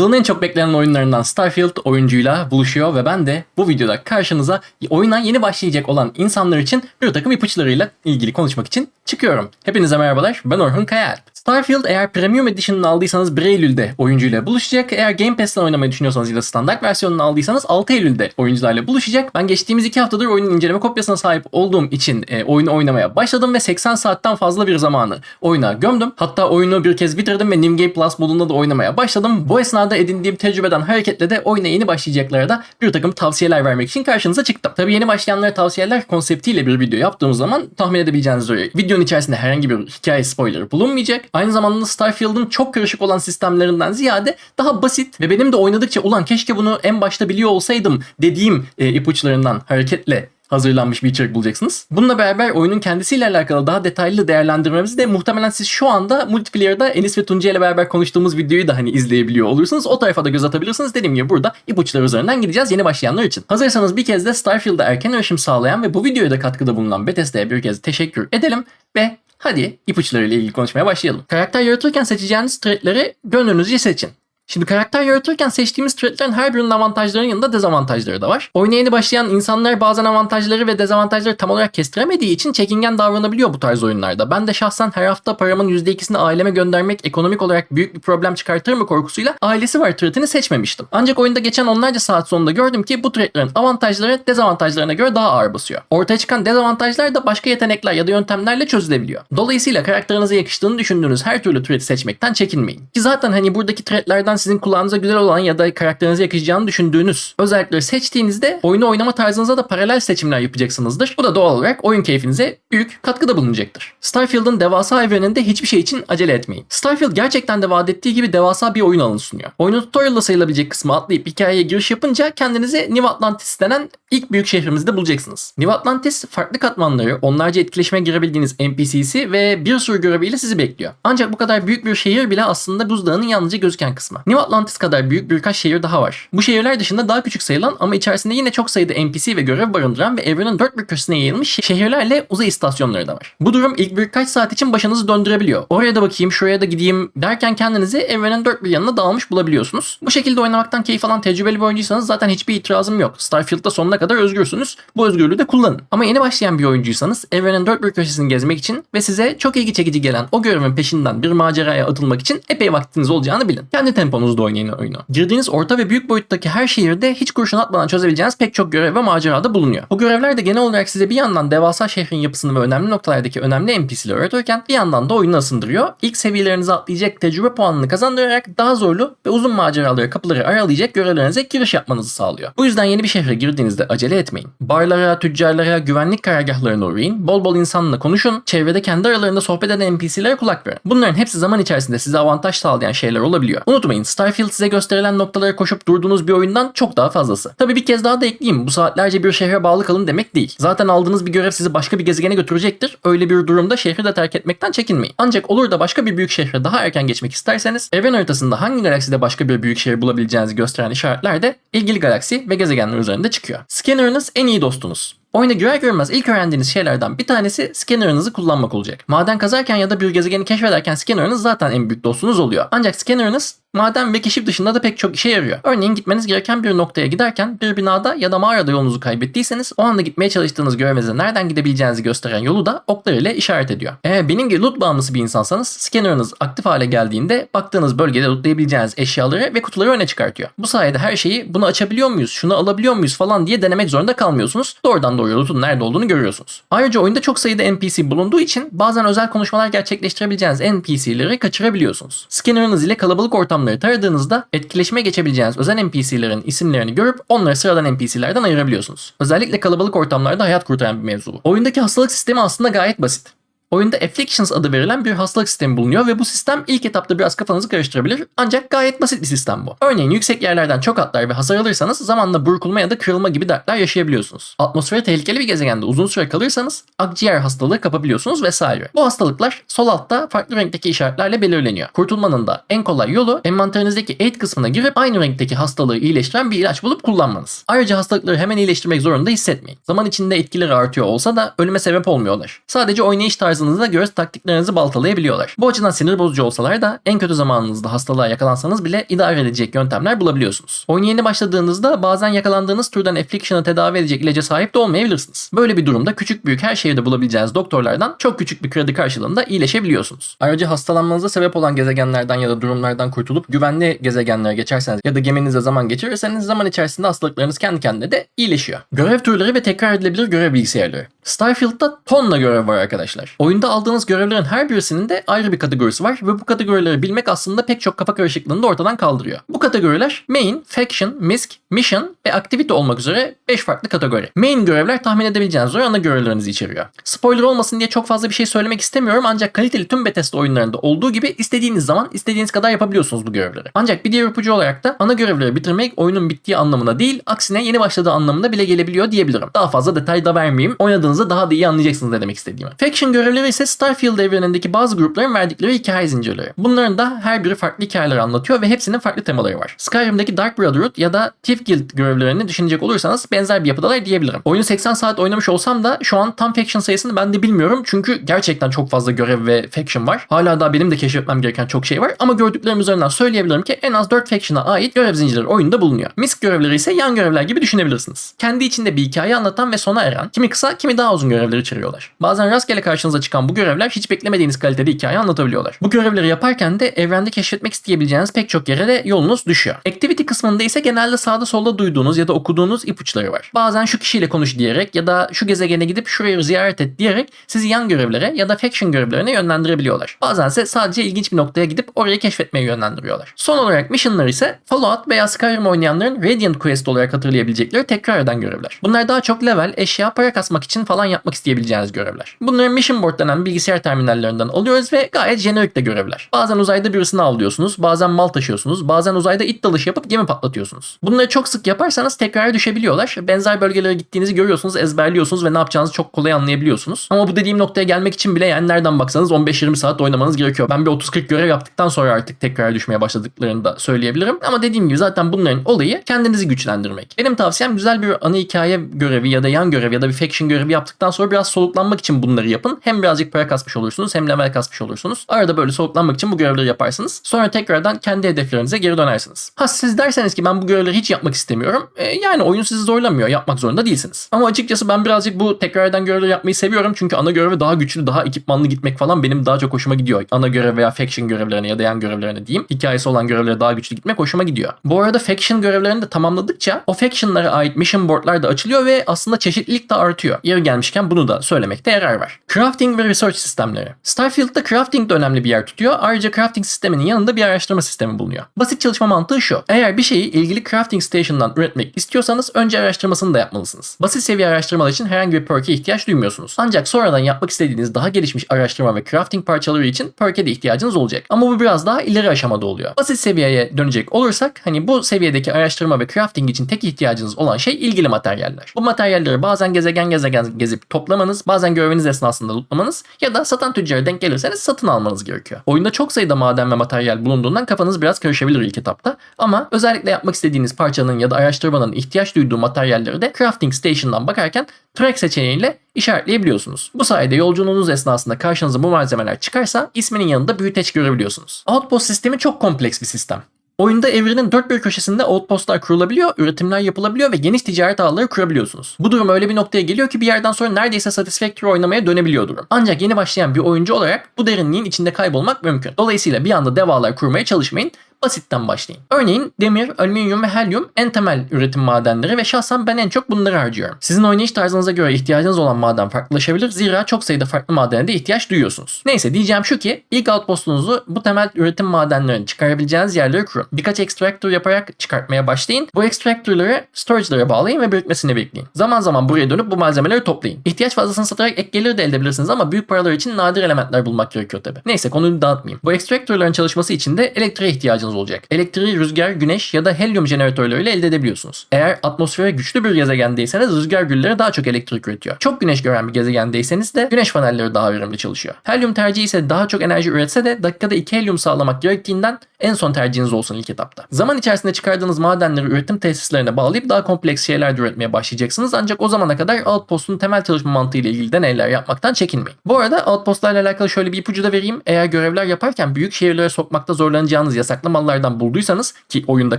Yılın en çok beklenen oyunlarından Starfield oyuncuyla buluşuyor ve ben de bu videoda karşınıza oyuna yeni başlayacak olan insanlar için bir takım ipuçlarıyla ilgili konuşmak için çıkıyorum. Hepinize merhabalar, ben Orhun Kayalp. Starfield eğer Premium Edition'ını aldıysanız 1 Eylül'de oyuncuyla buluşacak. Eğer Game Pass'ten oynamayı düşünüyorsanız ya da standart versiyonunu aldıysanız 6 Eylül'de oyuncularla buluşacak. Ben geçtiğimiz 2 haftadır oyunun inceleme kopyasına sahip olduğum için e, oyunu oynamaya başladım ve 80 saatten fazla bir zamanı oyuna gömdüm. Hatta oyunu bir kez bitirdim ve New Game Plus modunda da oynamaya başladım. Bu esnada edindiğim tecrübeden hareketle de oyuna yeni başlayacaklara da bir takım tavsiyeler vermek için karşınıza çıktım. Tabii yeni başlayanlara tavsiyeler konseptiyle bir video yaptığım zaman tahmin edebileceğiniz üzere videonun içerisinde herhangi bir hikaye spoiler bulunmayacak. Aynı zamanda Starfield'ın çok karışık olan sistemlerinden ziyade daha basit ve benim de oynadıkça ulan keşke bunu en başta biliyor olsaydım dediğim e, ipuçlarından hareketle hazırlanmış bir içerik bulacaksınız. Bununla beraber oyunun kendisiyle alakalı daha detaylı değerlendirmemizi de muhtemelen siz şu anda multiplayer'da Enis ve Tunca ile beraber konuştuğumuz videoyu da hani izleyebiliyor olursunuz. O tarafa da göz atabilirsiniz. Dediğim gibi burada ipuçları üzerinden gideceğiz yeni başlayanlar için. Hazırsanız bir kez de Starfield'a erken erişim sağlayan ve bu videoya da katkıda bulunan Bethesda'ya bir kez teşekkür edelim ve hadi ipuçlarıyla ilgili konuşmaya başlayalım. Karakter yaratırken seçeceğiniz traitleri gönlünüzce seçin. Şimdi karakter yaratırken seçtiğimiz traitlerin her birinin avantajlarının yanında dezavantajları da var. Oyuna yeni başlayan insanlar bazen avantajları ve dezavantajları tam olarak kestiremediği için çekingen davranabiliyor bu tarz oyunlarda. Ben de şahsen her hafta paramın %2'sini aileme göndermek ekonomik olarak büyük bir problem çıkartır mı korkusuyla ailesi var traitini seçmemiştim. Ancak oyunda geçen onlarca saat sonunda gördüm ki bu traitlerin avantajları dezavantajlarına göre daha ağır basıyor. Ortaya çıkan dezavantajlar da başka yetenekler ya da yöntemlerle çözülebiliyor. Dolayısıyla karakterinize yakıştığını düşündüğünüz her türlü trait seçmekten çekinmeyin. Ki zaten hani buradaki traitlerden sizin kulağınıza güzel olan ya da karakterinize yakışacağını düşündüğünüz özellikleri seçtiğinizde oyunu oynama tarzınıza da paralel seçimler yapacaksınızdır. Bu da doğal olarak oyun keyfinize büyük katkıda bulunacaktır. Starfield'ın devasa evreninde hiçbir şey için acele etmeyin. Starfield gerçekten de vaat ettiği gibi devasa bir oyun alanı sunuyor. Oyunun tutorial'da sayılabilecek kısmı atlayıp hikayeye giriş yapınca kendinizi New Atlantis denen ilk büyük şehrimizde bulacaksınız. New Atlantis farklı katmanları, onlarca etkileşime girebildiğiniz NPC'si ve bir sürü göreviyle sizi bekliyor. Ancak bu kadar büyük bir şehir bile aslında buzdağının yalnızca gözüken kısmı. New Atlantis kadar büyük birkaç şehir daha var. Bu şehirler dışında daha küçük sayılan ama içerisinde yine çok sayıda NPC ve görev barındıran ve evrenin dört bir köşesine yayılmış şehirlerle uzay istasyonları da var. Bu durum ilk birkaç saat için başınızı döndürebiliyor. Oraya da bakayım, şuraya da gideyim derken kendinizi evrenin dört bir yanına dağılmış bulabiliyorsunuz. Bu şekilde oynamaktan keyif alan tecrübeli bir oyuncuysanız zaten hiçbir itirazım yok. Starfield'da sonuna kadar özgürsünüz. Bu özgürlüğü de kullanın. Ama yeni başlayan bir oyuncuysanız evrenin dört bir köşesini gezmek için ve size çok ilgi çekici gelen o görevin peşinden bir maceraya atılmak için epey vaktiniz olacağını bilin. Kendi temponuzda oynayın oyunu. Girdiğiniz orta ve büyük boyuttaki her şehirde hiç kurşun atmadan çözebileceğiniz pek çok görev ve macerada bulunuyor. Bu görevler de genel olarak size bir yandan devasa şehrin yapısını ve önemli noktalardaki önemli NPC'leri öğretirken bir yandan da oyunu ısındırıyor. İlk seviyelerinizi atlayacak tecrübe puanını kazandırarak daha zorlu ve uzun maceraları kapıları aralayacak görevlerinize giriş yapmanızı sağlıyor. Bu yüzden yeni bir şehre girdiğinizde acele etmeyin. Barlara, tüccarlara, güvenlik karargahlarına uğrayın. Bol bol insanla konuşun. Çevrede kendi aralarında sohbet eden NPC'lere kulak verin. Bunların hepsi zaman içerisinde size avantaj sağlayan şeyler olabiliyor. Unutmayın Starfield size gösterilen noktalara koşup durduğunuz bir oyundan çok daha fazlası. Tabii bir kez daha da ekleyeyim. Bu saatlerce bir şehre bağlı kalın demek değil. Zaten aldığınız bir görev sizi başka bir gezegene götürecektir. Öyle bir durumda şehri de terk etmekten çekinmeyin. Ancak olur da başka bir büyük şehre daha erken geçmek isterseniz evren haritasında hangi galakside başka bir büyük şehir bulabileceğinizi gösteren işaretler de ilgili galaksi ve gezegenler üzerinde çıkıyor. Scanner'ınız en iyi dostunuz. Oyuna girer görmez ilk öğrendiğiniz şeylerden bir tanesi scanner'ınızı kullanmak olacak. Maden kazarken ya da bir gezegeni keşfederken scanner'ınız zaten en büyük dostunuz oluyor. Ancak scanner'ınız maden ve keşif dışında da pek çok işe yarıyor. Örneğin gitmeniz gereken bir noktaya giderken bir binada ya da mağarada yolunuzu kaybettiyseniz o anda gitmeye çalıştığınız görevinize nereden gidebileceğinizi gösteren yolu da oklar ile işaret ediyor. Eğer benim gibi loot bağımlısı bir insansanız scanner'ınız aktif hale geldiğinde baktığınız bölgede lootlayabileceğiniz eşyaları ve kutuları öne çıkartıyor. Bu sayede her şeyi bunu açabiliyor muyuz, şunu alabiliyor muyuz falan diye denemek zorunda kalmıyorsunuz. Doğrudan doğruya loot'un nerede olduğunu görüyorsunuz. Ayrıca oyunda çok sayıda NPC bulunduğu için bazen özel konuşmalar gerçekleştirebileceğiniz NPC'leri kaçırabiliyorsunuz. Scanner'ınız ile kalabalık ortamları taradığınızda etkileşime geçebileceğiniz özel NPC'lerin isimlerini görüp onları sıradan NPC'lerden ayırabiliyorsunuz. Özellikle kalabalık ortamlarda hayat kurtaran bir mevzu bu. Oyundaki hastalık sistemi aslında gayet basit. Oyunda Afflictions adı verilen bir hastalık sistemi bulunuyor ve bu sistem ilk etapta biraz kafanızı karıştırabilir ancak gayet basit bir sistem bu. Örneğin yüksek yerlerden çok atlar ve hasar alırsanız zamanla burkulma ya da kırılma gibi dertler yaşayabiliyorsunuz. Atmosferi tehlikeli bir gezegende uzun süre kalırsanız akciğer hastalığı kapabiliyorsunuz vesaire. Bu hastalıklar sol altta farklı renkteki işaretlerle belirleniyor. Kurtulmanın da en kolay yolu envanterinizdeki aid kısmına girip aynı renkteki hastalığı iyileştiren bir ilaç bulup kullanmanız. Ayrıca hastalıkları hemen iyileştirmek zorunda hissetmeyin. Zaman içinde etkileri artıyor olsa da ölüme sebep olmuyorlar. Sadece oynayış tarzı tarzınıza göre taktiklerinizi baltalayabiliyorlar. Bu açıdan sinir bozucu olsalar da en kötü zamanınızda hastalığa yakalansanız bile idare edecek yöntemler bulabiliyorsunuz. Oyuna yeni başladığınızda bazen yakalandığınız türden affliction'ı tedavi edecek ilaca sahip de olmayabilirsiniz. Böyle bir durumda küçük büyük her şehirde bulabileceğiniz doktorlardan çok küçük bir kredi karşılığında iyileşebiliyorsunuz. Ayrıca hastalanmanıza sebep olan gezegenlerden ya da durumlardan kurtulup güvenli gezegenlere geçerseniz ya da geminizde zaman geçirirseniz zaman içerisinde hastalıklarınız kendi kendine de iyileşiyor. Görev türleri ve tekrar edilebilir görev bilgisayarları. Starfield'da tonla görev var arkadaşlar. Oyunda aldığınız görevlerin her birisinin de ayrı bir kategorisi var ve bu kategorileri bilmek aslında pek çok kafa karışıklığını da ortadan kaldırıyor. Bu kategoriler Main, Faction, Misk, Mission ve Activity olmak üzere 5 farklı kategori. Main görevler tahmin edebileceğiniz zor ana görevlerinizi içeriyor. Spoiler olmasın diye çok fazla bir şey söylemek istemiyorum ancak kaliteli tüm Bethesda oyunlarında olduğu gibi istediğiniz zaman istediğiniz kadar yapabiliyorsunuz bu görevleri. Ancak bir diğer ipucu olarak da ana görevleri bitirmek oyunun bittiği anlamına değil aksine yeni başladığı anlamına bile gelebiliyor diyebilirim. Daha fazla detay da vermeyeyim. Oynadığınızda daha da iyi anlayacaksınız ne demek istediğimi. Faction görevleri ise Starfield evrenindeki bazı grupların verdikleri hikaye zincirleri. Bunların da her biri farklı hikayeler anlatıyor ve hepsinin farklı temaları var. Skyrim'deki Dark Brotherhood ya da Thief Guild görevlerini düşünecek olursanız benzer bir yapıdalar diyebilirim. Oyunu 80 saat oynamış olsam da şu an tam faction sayısını ben de bilmiyorum. Çünkü gerçekten çok fazla görev ve faction var. Hala daha benim de keşfetmem gereken çok şey var. Ama gördüklerim üzerinden söyleyebilirim ki en az 4 faction'a ait görev zincirleri oyunda bulunuyor. Misk görevleri ise yan görevler gibi düşünebilirsiniz. Kendi içinde bir hikaye anlatan ve sona eren, kimi kısa kimi daha uzun görevler içeriyorlar. Bazen rastgele karşınıza çıkan bu görevler hiç beklemediğiniz kalitede hikaye anlatabiliyorlar. Bu görevleri yaparken de evrende keşfetmek isteyebileceğiniz pek çok yere de yolunuz düşüyor. Activity kısmında ise genelde sağda solda duyduğunuz ya da okuduğunuz ipuçları var. Bazen şu kişiyle konuş diyerek ya da şu gezegene gidip şurayı ziyaret et diyerek sizi yan görevlere ya da faction görevlerine yönlendirebiliyorlar. Bazen ise sadece ilginç bir noktaya gidip orayı keşfetmeye yönlendiriyorlar. Son olarak missionlar ise Fallout veya Skyrim oynayanların Radiant Quest olarak hatırlayabilecekleri tekrar eden görevler. Bunlar daha çok level, eşya, para kasmak için falan yapmak isteyebileceğiniz görevler. Bunları Mission Board denen bilgisayar terminallerinden alıyoruz ve gayet jenerik de görevler. Bazen uzayda birisini avlıyorsunuz, bazen mal taşıyorsunuz, bazen uzayda it dalışı yapıp gemi patlatıyorsunuz. Bunları çok sık yaparsanız tekrara düşebiliyorlar. Benzer bölgelere gittiğinizi görüyorsunuz, ezberliyorsunuz ve ne yapacağınızı çok kolay anlayabiliyorsunuz. Ama bu dediğim noktaya gelmek için bile yani nereden baksanız 15-20 saat oynamanız gerekiyor. Ben bir 30-40 görev yaptıktan sonra artık tekrar düşmeye başladıklarını da söyleyebilirim. Ama dediğim gibi zaten bunların olayı kendinizi güçlendirmek. Benim tavsiyem güzel bir ana hikaye görevi ya da yan görev ya da bir faction görevi yaptıktan sonra biraz soluklanmak için bunları yapın. Hem birazcık para kasmış olursunuz hem level kasmış olursunuz. Arada böyle soluklanmak için bu görevleri yaparsınız. Sonra tekrardan kendi hedeflerinize geri dönersiniz. Ha siz derseniz ki ben bu görevleri hiç yapmak istemiyorum. E, yani oyun sizi zorlamıyor. Yapmak zorunda değilsiniz. Ama açıkçası ben birazcık bu tekrardan görevleri yapmayı seviyorum. Çünkü ana göreve daha güçlü, daha ekipmanlı gitmek falan benim daha çok hoşuma gidiyor. Ana görev veya faction görevlerine ya da yan görevlerine diyeyim. Hikayesi olan görevlere daha güçlü gitmek hoşuma gidiyor. Bu arada faction görevlerini de tamamladıkça o factionlara ait mission boardlar da açılıyor ve aslında çeşitlilik de artıyor. Yeri gelmişken bunu da söylemekte yarar var. Crafting ve research sistemleri. Starfield'da crafting de önemli bir yer tutuyor. Ayrıca crafting sisteminin yanında bir araştırma sistemi bulunuyor. Basit çalışma mantığı şu. Eğer bir şeyi ilgili crafting station'dan üretmek istiyorsanız önce araştırmasını da yapmalısınız. Basit seviye araştırmalar için herhangi bir perk'e ihtiyaç duymuyorsunuz. Ancak sonradan yapmak istediğiniz daha gelişmiş araştırma ve crafting parçaları için perk'e de ihtiyacınız olacak. Ama bu biraz daha ileri aşamada oluyor. Basit seviyeye dönecek olursak hani bu seviyedeki araştırma ve crafting için tek ihtiyacınız olan şey ilgili materyaller. Bu materyalleri bazen gezegen gezegen gezip toplamanız, bazen göreviniz esnasında lootlamanız ya da satan tüccara denk gelirseniz satın almanız gerekiyor. Oyunda çok sayıda maden ve materyal bulunduğundan kafanız biraz karışabilir ilk etapta. Ama özellikle yapmak istediğiniz parçanın ya da araştırmanın ihtiyaç duyduğu materyalleri de Crafting Station'dan bakarken track seçeneğiyle işaretleyebiliyorsunuz. Bu sayede yolculuğunuz esnasında karşınıza bu malzemeler çıkarsa isminin yanında büyüteç görebiliyorsunuz. Outpost sistemi çok kompleks bir sistem. Oyunda evrenin dört bir köşesinde outpostlar kurulabiliyor, üretimler yapılabiliyor ve geniş ticaret ağları kurabiliyorsunuz. Bu durum öyle bir noktaya geliyor ki bir yerden sonra neredeyse Satisfactory oynamaya dönebiliyor durum. Ancak yeni başlayan bir oyuncu olarak bu derinliğin içinde kaybolmak mümkün. Dolayısıyla bir anda dev ağlar kurmaya çalışmayın basitten başlayın. Örneğin demir, alüminyum ve helyum en temel üretim madenleri ve şahsen ben en çok bunları harcıyorum. Sizin oynayış tarzınıza göre ihtiyacınız olan maden farklılaşabilir zira çok sayıda farklı madene de ihtiyaç duyuyorsunuz. Neyse diyeceğim şu ki ilk outpostunuzu bu temel üretim madenlerini çıkarabileceğiniz yerlere kurun. Birkaç extractor yaparak çıkartmaya başlayın. Bu extractorları storage'lara bağlayın ve birikmesini bekleyin. Zaman zaman buraya dönüp bu malzemeleri toplayın. İhtiyaç fazlasını satarak ek gelir de elde edebilirsiniz ama büyük paralar için nadir elementler bulmak gerekiyor tabi. Neyse konuyu dağıtmayayım. Bu extractorların çalışması için de elektriğe ihtiyacınız ihtiyacınız olacak. Elektriği rüzgar, güneş ya da helyum jeneratörleriyle elde edebiliyorsunuz. Eğer atmosfere güçlü bir gezegendeyseniz rüzgar gülleri daha çok elektrik üretiyor. Çok güneş gören bir gezegendeyseniz de güneş panelleri daha verimli çalışıyor. Helyum tercihi ise daha çok enerji üretse de dakikada 2 helyum sağlamak gerektiğinden en son tercihiniz olsun ilk etapta. Zaman içerisinde çıkardığınız madenleri üretim tesislerine bağlayıp daha kompleks şeyler de üretmeye başlayacaksınız ancak o zamana kadar Outpost'un temel çalışma mantığı ile ilgili deneyler yapmaktan çekinmeyin. Bu arada Outpost'larla alakalı şöyle bir ipucu da vereyim. Eğer görevler yaparken büyük şehirlere sokmakta zorlanacağınız yasaklı mallardan bulduysanız ki oyunda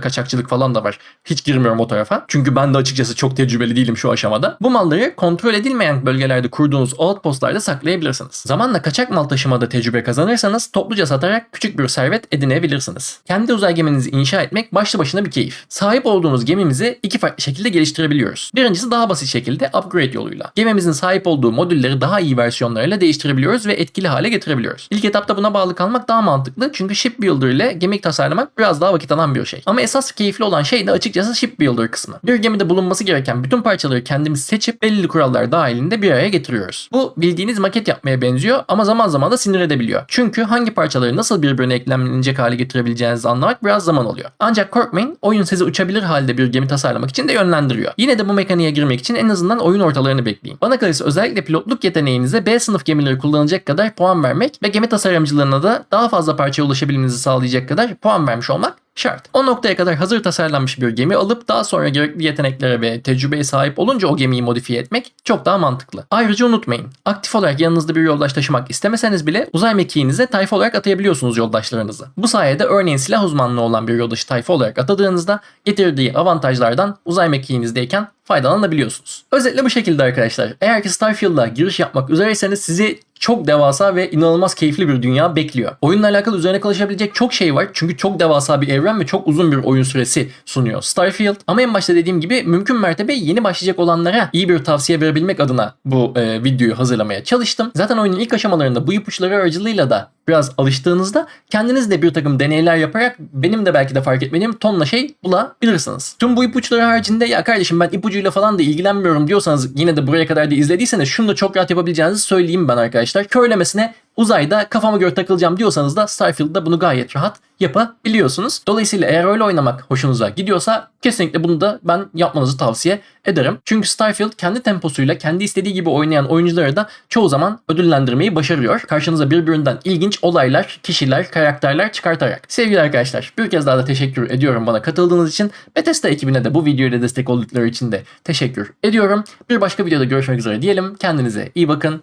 kaçakçılık falan da var. Hiç girmiyorum o tarafa. Çünkü ben de açıkçası çok tecrübeli değilim şu aşamada. Bu malları kontrol edilmeyen bölgelerde kurduğunuz outpostlarda saklayabilirsiniz. Zamanla kaçak mal taşımada tecrübe kazanırsanız topluca satarak küçük bir servet edinebilirsiniz. Kendi uzay geminizi inşa etmek başlı başına bir keyif. Sahip olduğumuz gemimizi iki farklı şekilde geliştirebiliyoruz. Birincisi daha basit şekilde upgrade yoluyla. Gemimizin sahip olduğu modülleri daha iyi versiyonlarıyla değiştirebiliyoruz ve etkili hale getirebiliyoruz. İlk etapta buna bağlı kalmak daha mantıklı çünkü shipbuilder ile gemi tasarlamak biraz daha vakit alan bir şey. Ama esas keyifli olan şey de açıkçası shipbuilder kısmı. Bir gemide bulunması gereken bütün parçaları kendimiz seçip belirli kurallar dahilinde bir araya getiriyoruz. Bu bildiğiniz maket yapmaya benziyor ama zaman zaman da sinir edebiliyor. Çünkü hangi parçaları nasıl birbirine eklemlenecek hale getirebileceğinizi anlamak biraz zaman alıyor. Ancak korkmayın oyun sizi uçabilir halde bir gemi tasarlamak için de yönlendiriyor. Yine de bu mekaniğe girmek için en azından oyun ortalarını bekleyin. Bana kalırsa özellikle pilotluk yeteneğinize B sınıf gemileri kullanacak kadar puan vermek ve gemi tasarımcılarına da daha fazla parçaya ulaşabilmenizi sağlayacak kadar puan vermiş olmak şart. O noktaya kadar hazır tasarlanmış bir gemi alıp daha sonra gerekli yeteneklere ve tecrübeye sahip olunca o gemiyi modifiye etmek çok daha mantıklı. Ayrıca unutmayın. Aktif olarak yanınızda bir yoldaş taşımak istemeseniz bile uzay mekiğinize tayfa olarak atayabiliyorsunuz yoldaşlarınızı. Bu sayede örneğin silah uzmanlığı olan bir yoldaşı tayfa olarak atadığınızda getirdiği avantajlardan uzay mekiğinizdeyken faydalanabiliyorsunuz. Özetle bu şekilde arkadaşlar. Eğer ki Starfield'a giriş yapmak üzereyseniz sizi çok devasa ve inanılmaz keyifli bir dünya bekliyor. Oyunla alakalı üzerine konuşabilecek çok şey var. Çünkü çok devasa bir evren ve çok uzun bir oyun süresi sunuyor Starfield. Ama en başta dediğim gibi mümkün mertebe yeni başlayacak olanlara iyi bir tavsiye verebilmek adına bu e, videoyu hazırlamaya çalıştım. Zaten oyunun ilk aşamalarında bu ipuçları aracılığıyla da biraz alıştığınızda kendiniz de bir takım deneyler yaparak benim de belki de fark etmediğim tonla şey bulabilirsiniz. Tüm bu ipuçları haricinde ya kardeşim ben ipucuyla falan da ilgilenmiyorum diyorsanız yine de buraya kadar da izlediyseniz şunu da çok rahat yapabileceğinizi söyleyeyim ben arkadaşlar. Körlemesine uzayda kafama göre takılacağım diyorsanız da Starfield'da bunu gayet rahat yapabiliyorsunuz. Dolayısıyla eğer öyle oynamak hoşunuza gidiyorsa kesinlikle bunu da ben yapmanızı tavsiye ederim. Çünkü Starfield kendi temposuyla kendi istediği gibi oynayan oyuncuları da çoğu zaman ödüllendirmeyi başarıyor. Karşınıza birbirinden ilginç olaylar, kişiler, karakterler çıkartarak. Sevgili arkadaşlar bir kez daha da teşekkür ediyorum bana katıldığınız için. Bethesda ekibine de bu videoyla destek oldukları için de teşekkür ediyorum. Bir başka videoda görüşmek üzere diyelim. Kendinize iyi bakın.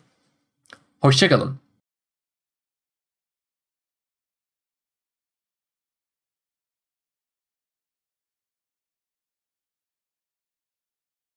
Hoşçakalın.